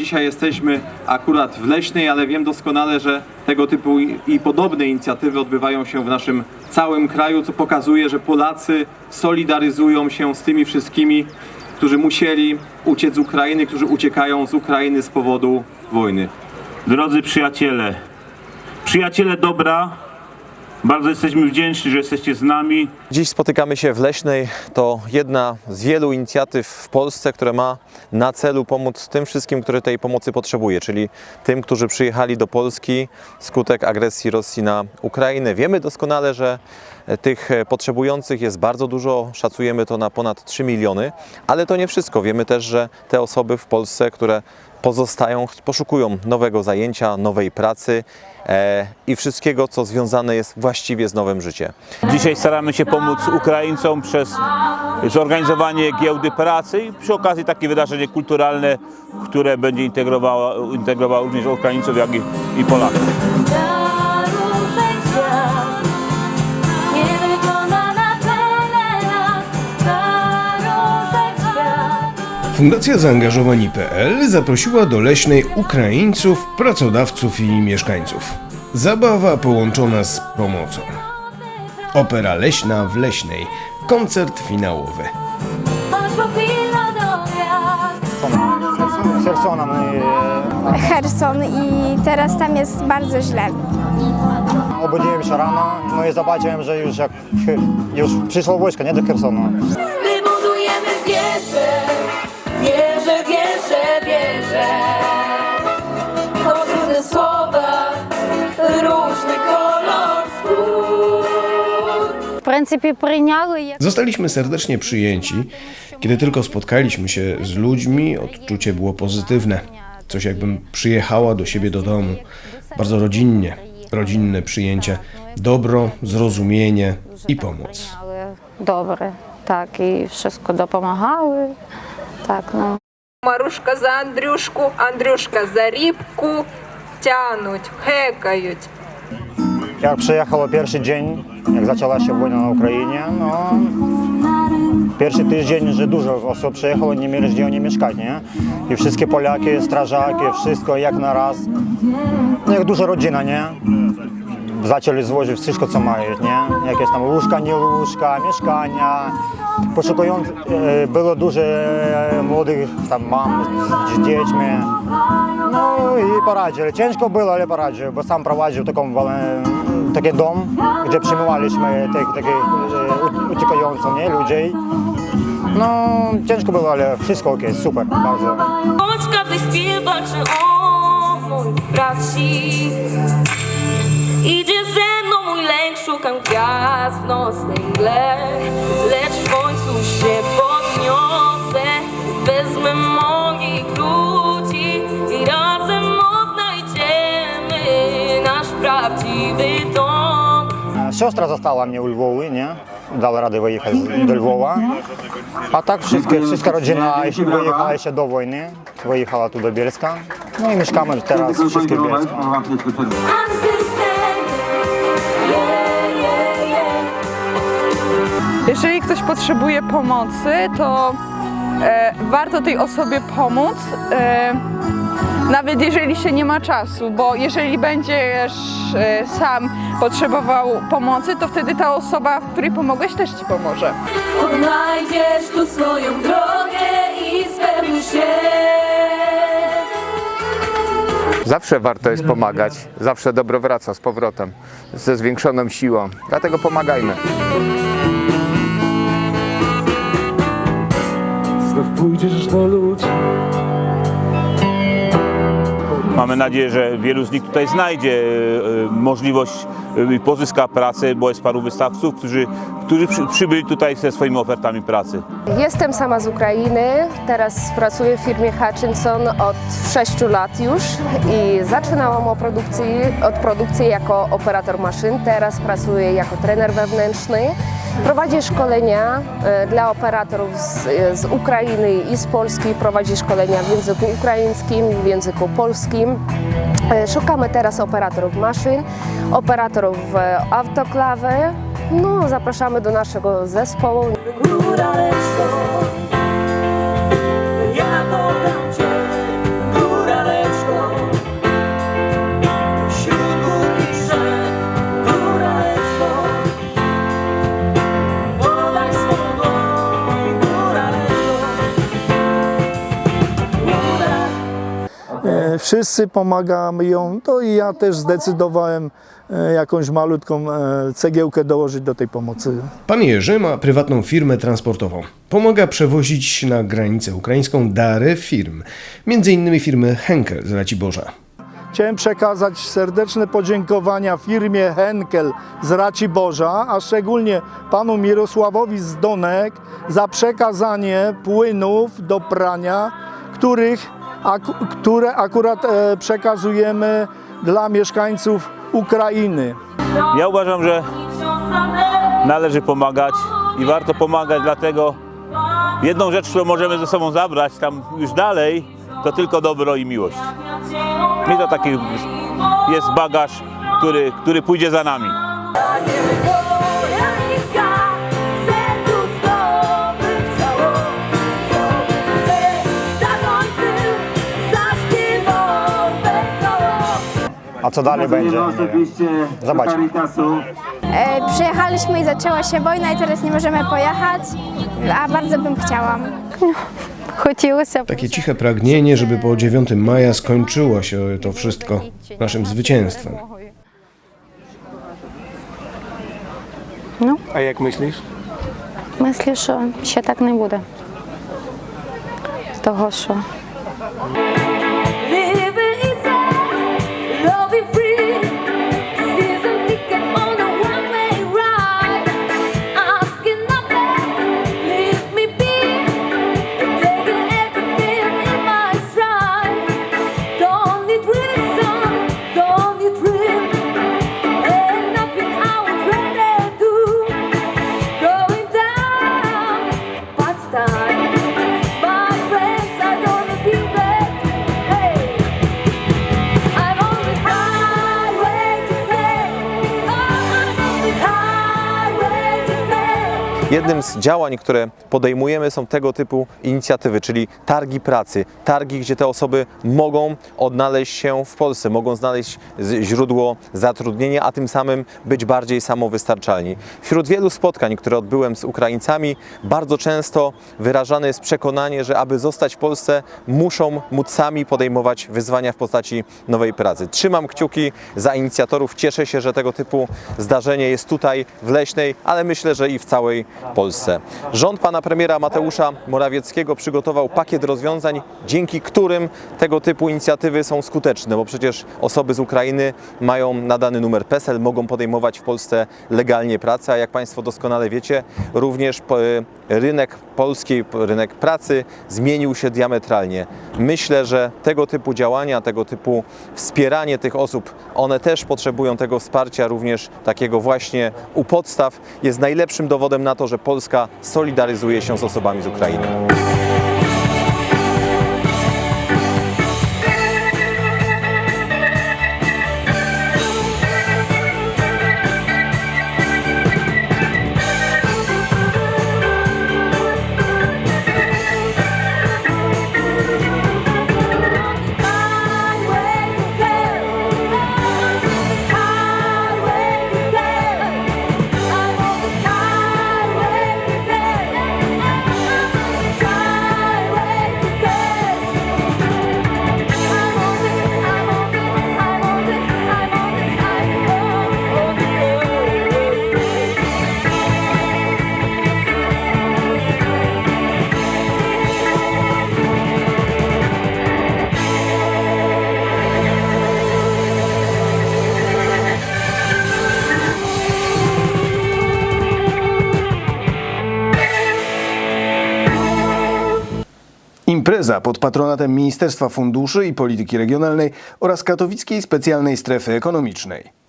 Dzisiaj jesteśmy akurat w Leśnej, ale wiem doskonale, że tego typu i, podobne inicjatywy odbywają się w naszym całym kraju, co pokazuje, że Polacy solidaryzują się z tymi wszystkimi, którzy musieli uciec z Ukrainy, którzy uciekają z Ukrainy z powodu wojny. Drodzy przyjaciele, przyjaciele dobra, bardzo jesteśmy wdzięczni, że jesteście z nami. Dziś spotykamy się w Leśnej. To jedna z wielu inicjatyw w Polsce, które ma na celu pomóc tym wszystkim, którzy tej pomocy potrzebuje, czyli tym, którzy przyjechali do Polski wskutek agresji Rosji na Ukrainę. Wiemy doskonale, że e, tych e, potrzebujących jest bardzo dużo, szacujemy to na ponad 3 miliony, ale to nie wszystko. Wiemy też, że te osoby w Polsce, które pozostają, poszukują nowego zajęcia, nowej pracy e, i wszystkiego, co związane jest właściwie z nowym życiem. Dzisiaj staramy się pomóc Ukraińcom przez zorganizowanie giełdy pracy i przy okazji takie wydarzenie kulturalne, które będzie integrowało, integrowało również Ukraińców, jak i, i Polaków. Fundacja Zaangażowani.pl zaprosiła do Leśnej Ukraińców, pracodawców i mieszkańców. Zabawa połączona z pomocą. Opera leśna w Leśnej. Koncert finałowy. Hersona. Herson i teraz tam jest bardzo źle. Obudziłem się rano, no i zobaczyłem, że już jak już przyszło wojsko, nie do Hersonu. My budujemy wieże, wieże, wieże, wieże. принципі, прийняли як Zostaliśmy serdecznie przyjęci. Kiedy tylko spotkaliśmy się z ludźmi, odczucie było pozytywne. Coś jakbym przyjechała do siebie do domu. Bardzo rodzinnie. Rodzinne przyjęcie, dobro, zrozumienie i pomoc. прийняли добре. Так, і wszystko допомагали. Так, ну. Марушка за Андрюшку, Андрюшка за рібку тянуть, хекають. Jak przyjechało pierwszy dzień, jak zaczęła się wojna na Ukrainie, no pierwszy tydzień, że dużo osób przyjechało, nie mieli gdzie oni mieszkać, nie? I wszystkie Polaki, strażaki, wszystko jak na raz. No jak duża rodzina, nie? Zaczęli złożyć wszystko, co mają, nie? Jakieś tam łóżka, nie łóżka, mieszkania. Poszukując, e, było dużo e, młodych tam mam z, z dziećmi. No i poradzili. Ciężko było, ale poradził, bo sam prowadził taką, wolę- taki dom, gdzie przyjmowaliśmy tych takich e, u- uciekających nie, ludzi. No ciężko było, ale wszystko ok, super, bardzo. Choć każdy śpiewa, szukam gwiazd w nocnej mgle Lecz w końcu się podniosę Wezmę moich ludzi I razem odnajdziemy nasz prawdziwy dom Siostra została mnie u Lwowy, nie? Dała radę wyjechać do Lwowa. A tak wszystkie, wszystka rodzina wyjechała jeszcze do wojny. Wyjechała tu do Bielska. No i mieszkamy teraz wszystkie w Bielsku. Jeżeli ktoś potrzebuje pomocy, to e, warto tej osobie pomóc, e, nawet jeżeli się nie ma czasu, bo jeżeli będziesz e, sam potrzebował pomocy, to wtedy ta osoba, której pomogłeś, też ci pomoże. Odnajdziesz tu swoją drogę i spełni się Zawsze warto jest pomagać, zawsze dobro wraca z powrotem, ze zwiększoną siłą. Dlatego pomagajmy. Znów pójdziesz do ludzi Mamy nadzieję, że wielu z nich tutaj znajdzie e, możliwość e, i pozyska pracę, bo jest paru wystawców, którzy, którzy przy, przybyli tutaj ze swoimi ofertami pracy. Jestem sama z Ukrainy. Teraz pracuję w firmie Hutchinson od 6 lat już i zaczynałam o produkcji, od produkcji jako operator maszyn. Teraz pracuję jako trener wewnętrzny. Prowadzi szkolenia e, dla operatorów z, z Ukrainy i z Polski. Prowadzi szkolenia w języku ukraińskim, w języku polskim. E, Szukamy teraz operatorów maszyn, operatorów e, autoklawy. No, zapraszamy do naszego zespołu. Góra Wszyscy pomagają, to i ja też zdecydowałem e, jakąś malutką e, cegiełkę dołożyć do tej pomocy. Pan Jerzy ma prywatną firmę transportową. Pomaga przewozić na granicę ukraińską dary firm, między innymi firmy Henkel z Raciborza. Chciałem przekazać serdeczne podziękowania firmie Henkel z Raciborza, a szczególnie panu Mirosławowi z Donek za przekazanie płynów do prania, których, które akurat e, przekazujemy dla mieszkańców Ukrainy. Ja uważam, że należy pomagać i warto pomagać, dlatego jedną rzecz, którą możemy ze sobą zabrać tam już dalej, to tylko dobro i miłość. I to taki jest bagaż, który, który pójdzie za nami. A co dalej będzie? Nie wiem. Zobaczmy. E, przyjechaliśmy i zaczęła się wojna i teraz nie możemy pojechać, a bardzo bym chciała. Хотілося б. Takie ciche pragnienie, żeby po 9 maja skończyło się to wszystko naszym zwycięstwem. A jak myślisz? Мислю, що ще так не буде. Того, що Jednym z działań, które podejmujemy są tego typu inicjatywy, czyli targi pracy. Targi, gdzie te osoby mogą odnaleźć się w Polsce, mogą znaleźć źródło zatrudnienia, a tym samym być bardziej samowystarczalni. Wśród wielu spotkań, które odbyłem z Ukraińcami, bardzo często wyrażane jest przekonanie, że aby zostać w Polsce, muszą móc sami podejmować wyzwania w postaci nowej pracy. Trzymam kciuki za inicjatorów. Cieszę się, że tego typu zdarzenie jest tutaj w Leśnej, ale myślę, że i w całej Polsce. Rząd pana premiera Mateusza Morawieckiego przygotował pakiet rozwiązań, dzięki którym tego typu inicjatywy są skuteczne, bo przecież osoby z Ukrainy mają nadany numer PESEL, mogą podejmować w Polsce legalnie pracę, a jak Państwo doskonale wiecie, również po- rynek polski, rynek pracy zmienił się diametralnie. Myślę, że tego typu działania, tego typu wspieranie tych osób, one też potrzebują tego wsparcia, również takiego właśnie u podstaw, jest najlepszym dowodem na to, że Polska solidaryzuje się z osobami z Ukrainy. Impreza pod patronatem Ministerstwa Funduszy i Polityki Regionalnej oraz Katowickiej Specjalnej Strefy Ekonomicznej.